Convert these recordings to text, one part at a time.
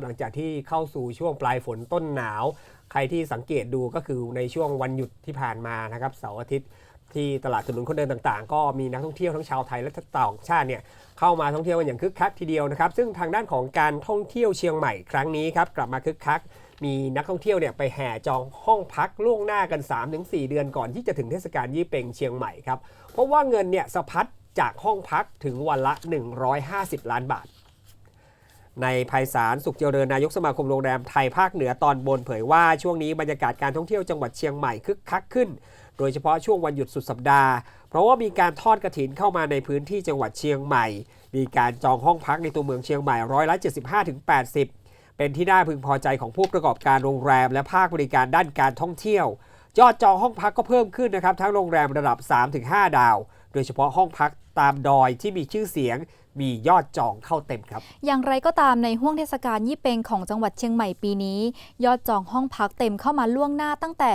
ครับหลังจากที่เข้าสู่ช่วงปลายฝนต้นหนาว ใครที่สังเกตดูก็คือในช่วงวันหยุดที่ผ่านมานะครับเสาร์อาทิตย์ที่ตลาดถนนคนเดินต่างๆ ก็มีนักท่องเที่ยวทั้งชาวไทยและต่างชาติเนี่ยเข้ามาท่องเที่ยวกันอย่างคึกคักทีเดียวนะครับซึ่งทางด้านของการท่องเที่ยวเชียงใหม่ครั้งนี้ครับกลับมาคึกคัก มีนักท่องเที่ยวเนี่ยไปแห่จองห้องพักล่วงหน้ากัน 3-4 เดือนก่อนที่จะถึงเทศกาลยี่เป็งเชียงใหม่ครับเพราะว่าเงินเนี่ยสะพัดจากห้องพักถึงวันละ 150 ล้านบาท ในภัยสารสุขเจริญนายกสมาคมโรงแรมไทยภาคเหนือตอนบนเผยว่าช่วงนี้บรรยากาศการท่องเที่ยวจังหวัดเชียงใหม่คึกคักขึ้น โดยเฉพาะช่วงวันหยุดสุดสัปดาห์ เพราะว่ามีการทอดกระถินเข้ามาในพื้นที่จังหวัดเชียงใหม่ มีการจองห้องพักในตัวเมืองเชียงใหม่ร้อยละ75-80 เป็นที่น่าพึงพอใจของผู้ประกอบการโรงแรม และภาคบริการด้านการท่องเที่ยวยอดจองห้องพักก็เพิ่มขึ้นนะครับทั้งโรงแรมระดับ 3-5 ดาว โดยเฉพาะห้องพัก ตามดอยที่มีชื่อเสียงมียอดจองเข้าเต็มครับ อย่างไรก็ตามในห่วงเทศกาลยี่เปงของจังหวัดเชียงใหม่ปีนี้ ยอดจองห้องพักเต็มเข้ามาล่วงหน้าตั้งแต่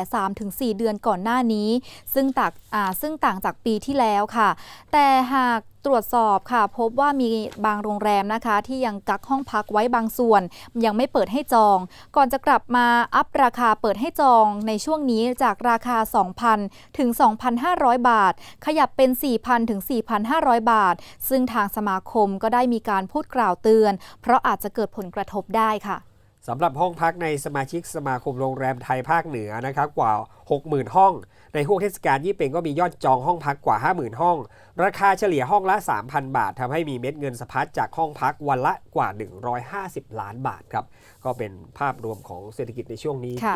3-4 เดือนก่อนหน้านี้ ซึ่งต่างอ่าซึ่งต่างจากปีที่แล้วค่ะ แต่หากตรวจสอบค่ะ พบว่ามีบางโรงแรมนะคะ ที่ยังกักห้องพักไว้บางส่วน ยังไม่เปิดให้จอง ก่อนจะกลับมาอัพราคาเปิดให้จองในช่วงนี้จากราคา 2,000 ถึง 2,500 บาท ขยับเป็น 4,000 ถึง4,500 บาท ซึ่งทางสมาคมก็ได้มีการพูดกล่าวเตือน เพราะอาจจะเกิดผลกระทบได้ค่ะสำหรับห้องพักในสมาชิกสมาคมโรงแรมไทยภาคเหนือนะครับกว่า 60,000 ห้อง ในห่วงเทศกาลยี่เป็งก็มียอดจองห้องพักกว่า 50,000 ห้อง ราคาเฉลี่ยห้องละ 3,000 บาททำให้มีเม็ดเงินสะพัดจากห้องพักวันละกว่า 150 ล้านบาทครับ ก็เป็นภาพรวมของเศรษฐกิจในช่วงนี้ค่ะ